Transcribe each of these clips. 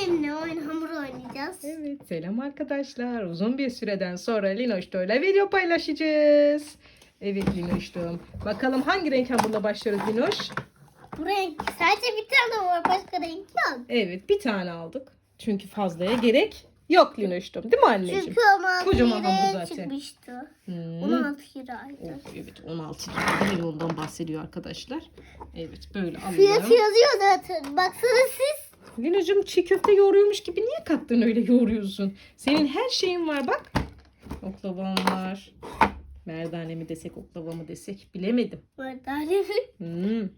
Annemle oyun hamur oynayacağız. Evet selam arkadaşlar. Uzun bir süreden sonra Linoş'to ile video paylaşacağız. Evet Linoş'tum. Bakalım hangi renk hamurla başlıyoruz Linoş? Bu renk sadece bir tane var başka renk yok. Evet bir tane aldık. Çünkü fazlaya gerek yok Linoş'tum. Değil mi anneciğim? Çünkü 16 Kocaman hamur zaten. çıkmıştı. Hmm. 16 liraydı. Oh, evet 16 milyondan bahsediyor arkadaşlar. Evet böyle alalım. yazıyor zaten. Baksana siz. Linocuğum çiğ köfte yoğuruyormuş gibi niye kattın öyle yoğuruyorsun? Senin her şeyin var bak. Oklavam var. Merdane mi desek oklava mı desek bilemedim. Mardane Hmm.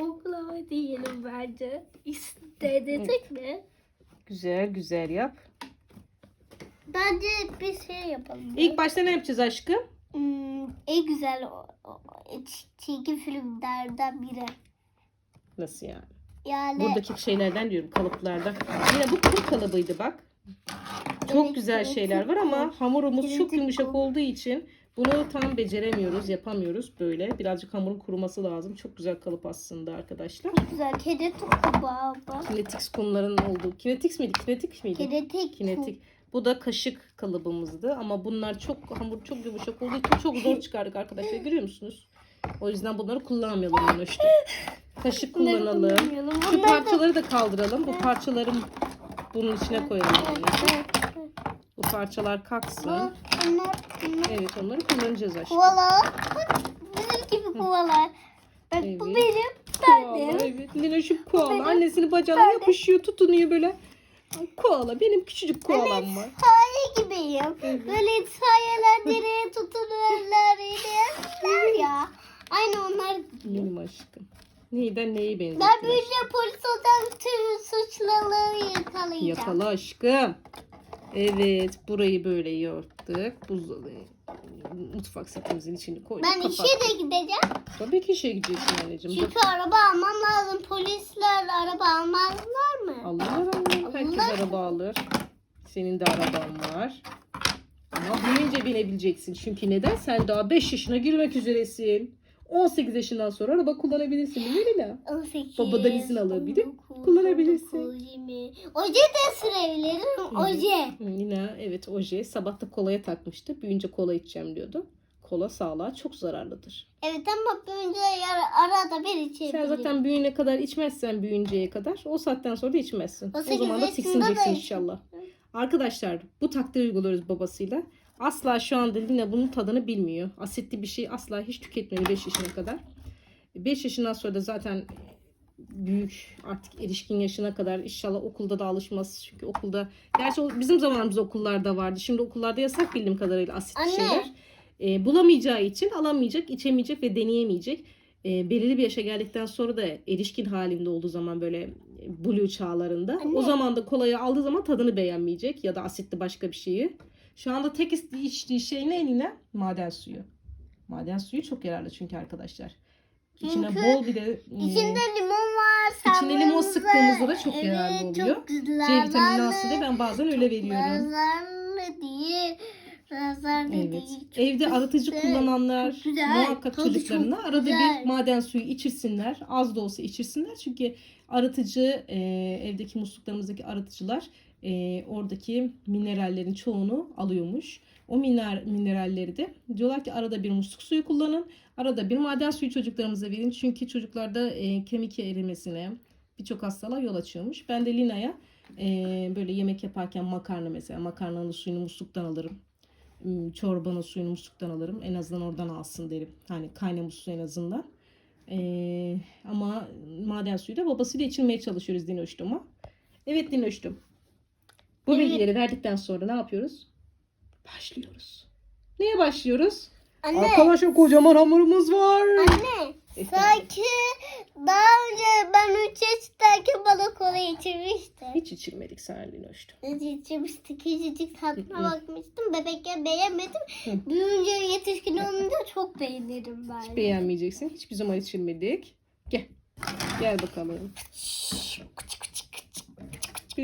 Oklava diyelim bence. İstedik mi? Güzel güzel yap. Bence bir şey yapalım. İlk başta ne yapacağız aşkım? Hmm, en güzel o, o, çizgi filmlerden biri. Nasıl yani? Yani Buradaki şeylerden diyorum kalıplardan. Yine bu kuru kalıbıydı bak. Çok Evet, güzel evet, şeyler var çok ama hamurumuz çok yumuşak olduğu için bunu tam beceremiyoruz, yapamıyoruz böyle. Birazcık hamurun kuruması lazım. Çok güzel kalıp aslında arkadaşlar. güzel. Kedi topu baba. Kinetix kumların olduğu. Kinetix miydi? Kinetik miydi? Kinetik. Kinetik. Bu da kaşık kalıbımızdı ama bunlar çok hamur çok yumuşak olduğu için çok zor çıkardık arkadaşlar. Görüyor musunuz? O yüzden bunları kullanmayalım bunu işte. Kaşık kullanalım. Şu parçaları da kaldıralım. Bu parçaları bunun içine koyalım. anneciğim. Bu parçalar kalksın. Evet onları kullanacağız aşkım. kovalar. Bizim gibi kovalar. Bak bu Evet. benim. Koala, Ben evet. Lina şu koala. Annesinin bacağına Ben yapışıyor, tutunuyor böyle. Koala. Benim küçücük koalam var. Saye gibiyim. Evet. Böyle sayeler direğe tutunurlar. inerler ya. Aynı onlar. Benim aşkım. Neyden neyi Ben benzettiler? büyüyünce polis olsam tüm suçluları yakalayacağım. Yakala aşkım. Evet burayı böyle yırttık. Buzdolabı mutfak setimizin içine koyduk. Ben kapattık. işe de gideceğim. Tabii ki işe gidiyorsun anneciğim. Çünkü araba almam lazım. Polisler araba almazlar mı? Alırlar anne. Herkes araba alır. Senin de araban var. Ama büyüyünce binebileceksin. Çünkü neden? Sen daha 5 yaşına girmek üzeresin. 18 yaşından sonra araba kullanabilirsin. Biliyor musun? 18, Babadan izin alabilir, 19, kullanabilirsin. 19, 20. Oje de sürebilirim. Oje. Yine evet oje. Sabah da kolaya takmıştı. Büyüyünce kola içeceğim diyordu. Kola sağlığa çok zararlıdır. Evet ama yar- arada bir içebilirim. Sen zaten büyüyene kadar içmezsen büyüyünceye kadar o saatten sonra da içmezsin. O 18 zaman da tiksineceksin inşallah. Arkadaşlar bu taktiği uyguluyoruz babasıyla. Asla şu anda Lina bunun tadını bilmiyor. Asitli bir şey asla hiç tüketmedi 5 yaşına kadar. 5 yaşından sonra da zaten büyük artık erişkin yaşına kadar inşallah okulda da alışmaz. Çünkü okulda gerçi bizim zamanımızda okullarda vardı. Şimdi okullarda yasak bildiğim kadarıyla Anne. şeyler. E, bulamayacağı için alamayacak, içemeyecek ve deneyemeyecek. E, belirli bir yaşa geldikten sonra da erişkin halinde olduğu zaman böyle blue çağlarında Anne. o zaman da kolayı aldığı zaman tadını beğenmeyecek ya da asitli başka bir şeyi. Şu anda tek içtiği şey ne eline? Maden suyu. Maden suyu çok yararlı çünkü arkadaşlar. İçine Çünkü bol bir de e, İçinde limon var. İçine limon sıktığımızda da çok yararlı evet, oluyor. Çok C güzel. vitamini aslında ben bazen öyle veriyorum. Zararlı değil. Zararlı Evet. değil. Çok Evde arıtıcı güzel, kullananlar çok güzel, muhakkak tadı çocuklarına arada güzel. bir maden suyu içirsinler. Az da olsa içirsinler. Çünkü arıtıcı e, evdeki musluklarımızdaki arıtıcılar e, oradaki minerallerin çoğunu alıyormuş. O miner, mineralleri de diyorlar ki arada bir musluk suyu kullanın. Arada bir maden suyu çocuklarımıza verin. Çünkü çocuklarda e, kemik erimesine birçok hastalığa yol açıyormuş. Ben de Lina'ya e, böyle yemek yaparken makarna mesela makarnanın suyunu musluktan alırım. Hmm, çorbanın suyunu musluktan alırım. En azından oradan alsın derim. Hani kaynamış su en azından. Ee, ama maden suyu da babasıyla içilmeye çalışıyoruz Dinoş'tuma. Evet Dinoş'tum. Bu Evet. bilgileri verdikten sonra ne yapıyoruz? Başlıyoruz. Neye başlıyoruz? Anne. Arkadaşlar kocaman hamurumuz var. Anne. Efendim? Sanki daha önce ben 3 yaşındayken bana kola içirmişti. Hiç içilmedik sen Dinoş'tum. Nasıl içirmişti? Küçücük tadına Hı hı. bakmıştım. Bebekken beğenmedim. Hı. Büyüyünce yetişkin olunca çok beğenirim ben. Hiç beğenmeyeceksin. Hiçbir zaman içilmedik. Gel. Gel bakalım.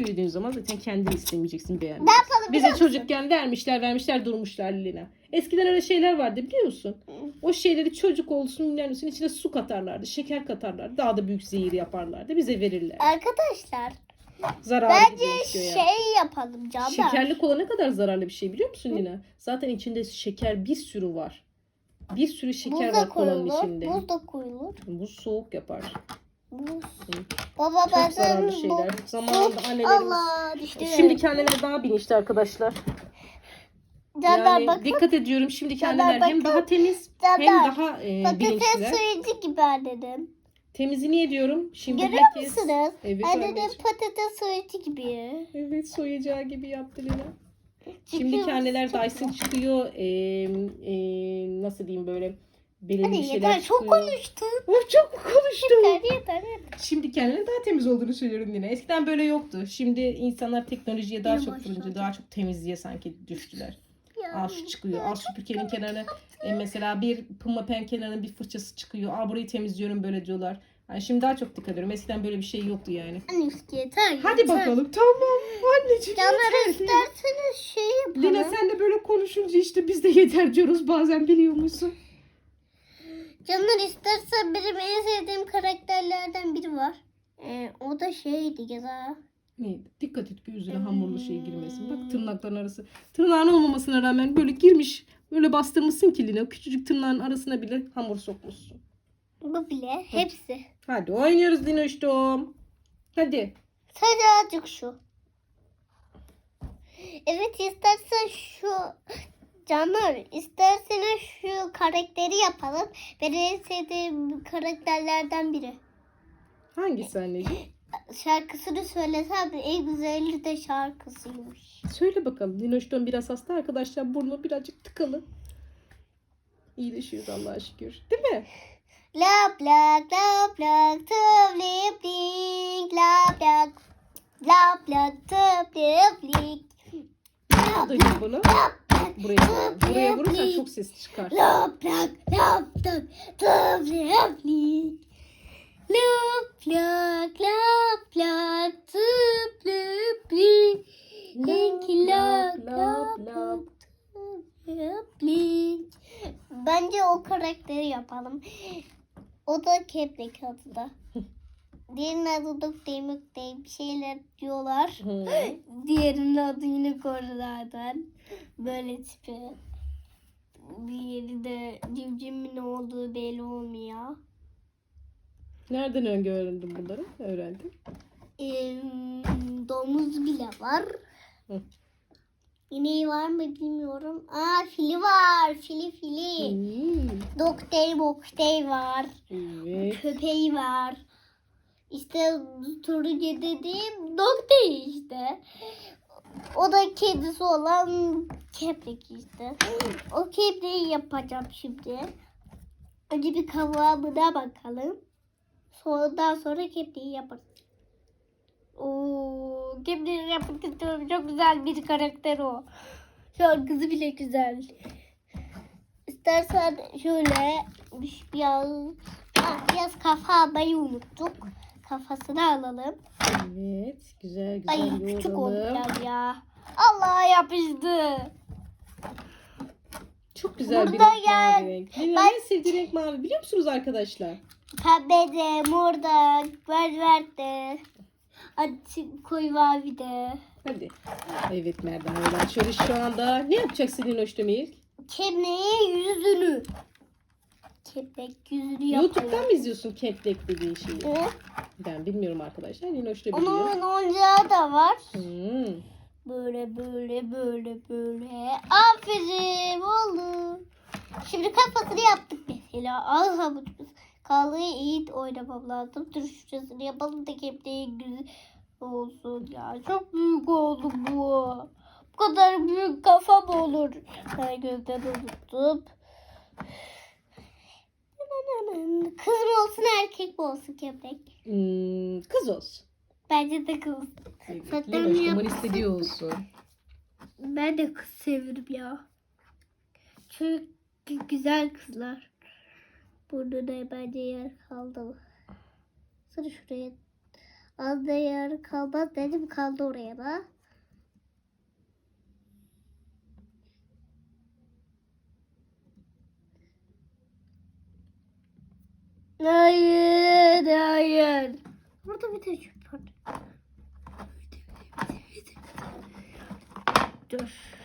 Büyüdüğün zaman zaten kendin istemeyeceksin beğenmeyi. Ne yapalım Bize biliyor musun? çocukken vermişler vermişler durmuşlar Lina. Eskiden öyle şeyler vardı biliyor musun? O şeyleri çocuk olsun bilir misin içine su katarlardı, şeker katarlardı. Daha da büyük zehir yaparlardı. Bize verirler. Arkadaşlar zararlı Bence ya. şey yapalım canlar. Şekerli kola ne kadar zararlı bir şey biliyor musun Lina? Zaten içinde şeker bir sürü var. Bir sürü şeker Buz da var kolanın koyulur. içinde. Buz da koyulur. Buz soğuk yapar. Baba Çok zararlı şeyler. Zamanında annelerimiz. Allah düştü. Şimdiki anneler daha bilinçli arkadaşlar. Yani bakın. dikkat ediyorum şimdiki anneler hem bakın. daha temiz hem Canlar, daha e, Patates bilinçliler. soyucu gibi annedim. Temizi niye diyorum? Şimdi Görüyor herkes... musunuz? Evet Annedim anneciğim. patates soyucu gibi. Evet soyacağı gibi yaptı Lina. Çıkıyor Şimdiki musun? anneler Çok Dyson çıkıyor. E, e, nasıl diyeyim böyle belirli Hadi şeyler yeter çok çıkıyor. konuştun. Of çok mu konuştum? Yeter yeter yeter. Şimdi kendileri daha temiz olduğunu söylüyorum yine. Eskiden böyle yoktu. Şimdi insanlar teknolojiye daha Yine çok fırınca, daha çok temizliğe sanki düştüler. Ya, Aa şu çıkıyor. Aa süpürgenin kenarına e, mesela bir pımla pen kenarına bir fırçası çıkıyor. Aa burayı temizliyorum böyle diyorlar. Yani şimdi daha çok dikkat ediyorum. Eskiden böyle bir şey yoktu yani. Anne yeter Hadi yeter. bakalım. Tamam anneciğim. Canlar yeter. isterseniz şey yapalım. Lina sen de böyle konuşunca işte biz de yeter diyoruz bazen biliyor musun? Canlar istersen benim en sevdiğim karakterlerden biri var. Ee, o da şeydi ya. Ne? Dikkat et gözüne hamurlu şey girmesin. Bak tırnakların arası. Tırnağın olmamasına rağmen böyle girmiş. Böyle bastırmışsın ki Lina. Küçücük tırnağın arasına bile hamur sokmuşsun. Bu bile hepsi. Hadi oynuyoruz Linoş'tum. Hadi. Sadece azıcık şu. Evet istersen şu Canlar isterseniz şu karakteri yapalım. Benim en sevdiğim karakterlerden biri. Hangisi anneciğim? Şarkısını söylesem en güzeli de şarkısıymış. Söyle bakalım. Linoş'tum biraz hasta arkadaşlar. Burnu birazcık tıkalı. İyileşiyoruz Allah'a şükür. Değil mi? Lap lak lap lak tıp lip link lap lak lap lak tıp lip link Duyun bunu. Buraya, buraya vurursan çok ses çıkar. lak lap lak tıp lip link lap lak lap lak tıp lap lak tıp lip link Bence o karakteri yapalım. O da Keplik adı da. Diğerinin adı Duk Demik diye bir şeyler diyorlar. Hı. Diğerinin adı yine zaten. Böyle tipi. Diğeri de cimcimin olduğu belli olmuyor. Nereden öğrendin bunları? Öğrendin. Ee, domuz bile var. Hı. İneği var mı bilmiyorum. Aa fili var. Fili fili. Hmm. Doktey boktey var. Evet. Köpeği var. İşte turuncu dediğim doktey işte. O da kedisi olan keplik işte. O kepliği yapacağım şimdi. Önce bir kıvamına bakalım. Sonradan sonra kepliği yaparız. Oo, kepliği yapmak istiyorum. Çok güzel bir karakter o. Şarkısı bile güzel. İstersen şöyle biraz, ah, biraz kafa almayı unuttuk. Kafasını alalım. Evet. Güzel Ay güzel küçük oldu yoğuralım. biraz ya. Allah yapıştı. Çok güzel bir Burada renk gel. mavi renk. Benim Ben- en sevdiğim renk mavi biliyor musunuz arkadaşlar? Pembe de, mor da, ver de. Açık koyu mavi de. Hadi. Evet merdivenler açıyoruz şu anda. Ne yapacaksın Linoş Demir? Kemiği yüzünü. Kepek yüzünü yapalım. YouTube'dan mı izliyorsun Ketlek dediğin şeyi? Hı? Ben bilmiyorum arkadaşlar. Linoş da biliyor. Onun oyuncağı da var. Hmm. Böyle böyle böyle böyle. Aferin oldu. Şimdi kafasını yaptık mesela. Az havucumuz kaldı. iyi oynamam lazım. Dur şurasını yapalım da kepleği güzel olsun ya. Çok büyük oldu bu. Bu kadar büyük kafa mı olur? Ben gözden unuttum. Kız mı olsun erkek mi olsun keplek? Hmm, kız olsun. Bence de kız. Linoş Demir yapsın. istediği olsun. Ben de kız severim ya. Çünkü güzel kızlar. Burnuna bence yer kaldı. Sıra şuraya. Az da yer kalmaz dedim kaldı oraya da. Hayır hayır. Burada bir de çöp var. Dur.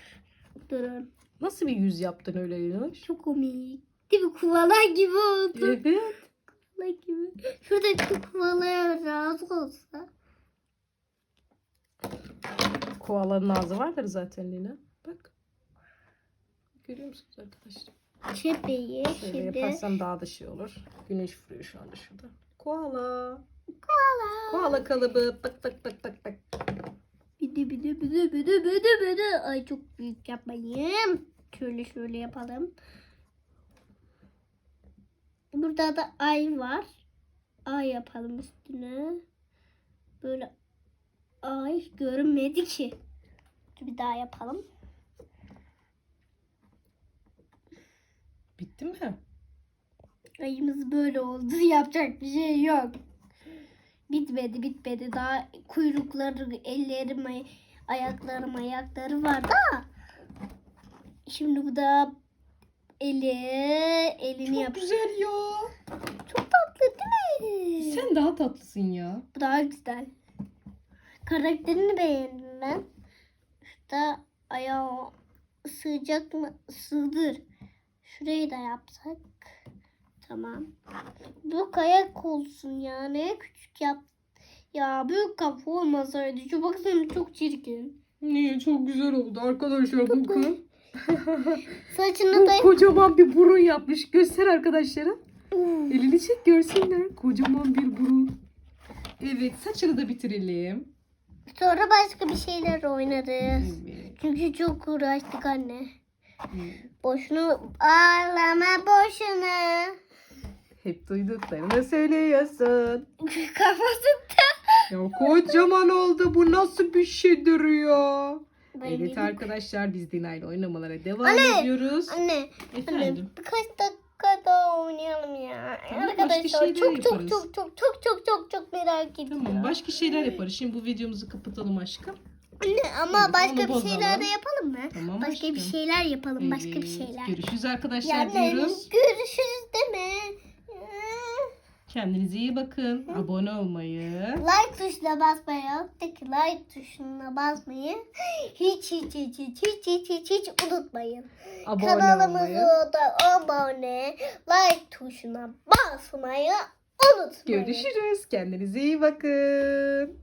Durun. Nasıl bir yüz yaptın öyle Yunus? Çok komik. Değil mi? Kuvala gibi oldu. Evet. Kuvala gibi. Şurada Şuradaki kuvalaya razı olsa. Koalanın ağzı vardır zaten Lina. Görüyor musunuz arkadaşlar? Çepeyi Şöyle şimdi. yaparsam daha da şey olur. Güneş vuruyor şu anda şurada. Koala. Kuvala. Koala kalıbı. Bak bak bak bak bak. Bidi bidi bidi bidi bidi bidi. Ay çok büyük yapmayayım. Şöyle şöyle yapalım. Burada da ay var. Ay yapalım üstüne. Böyle ay görünmedi ki. Bir daha yapalım. Bitti mi? Ayımız böyle oldu. Yapacak bir şey yok. Bitmedi bitmedi. Daha kuyrukları, ellerim, ay- ayaklarım, ayakları var da. Şimdi bu da eli, elini Çok yap. güzel ya. Çok tatlı değil mi? Sen daha tatlısın ya. Bu daha güzel. Karakterini beğendim ben. Şurada ayağı sığacak mı? Sığdır. Şurayı da yapsak. Tamam. Büyük ayak olsun ya. Ne küçük yap. Ya büyük kafa olmasaydı. Şu baksana çok çirkin. Niye? Çok güzel oldu arkadaşlar bakın. Saçını da... Kocaman bir burun yapmış. Göster arkadaşlara. Elini çek görsünler. Kocaman bir burun. Evet saçını da bitirelim. Sonra başka bir şeyler oynarız. Evet. Çünkü çok uğraştık anne. Boşuna ağlama boşuna. Hep duyduklarını söylüyorsun. Kafasında. Ya kocaman oldu. Bu nasıl bir şeydir ya? Ben Evet dedim. arkadaşlar biz Dina ile oynamalara devam Anne! ediyoruz. Anne, anne Efendim. birkaç dakika daha oynayalım ya. Tamam, Arkadaşlar çok çok çok çok çok çok çok çok merak ediyorum. Tamam başka şeyler yaparız. Şimdi bu videomuzu kapatalım aşkım. Anne ama Evet, başka onu bir şeyler de yapalım mı? Tamam başka bir aşkım. şeyler yapalım. Başka bir Evet, şeyler. Görüşürüz arkadaşlar Yani diyoruz. görüşürüz deme. Kendinize iyi bakın. Abone olmayı. Like tuşuna basmayı, alttaki like tuşuna basmayı hiç hiç hiç hiç hiç hiç hiç, hiç unutmayın. Abone olmayı. Kanalımıza da abone, like tuşuna basmayı unutmayın. Görüşürüz. Kendinize iyi bakın.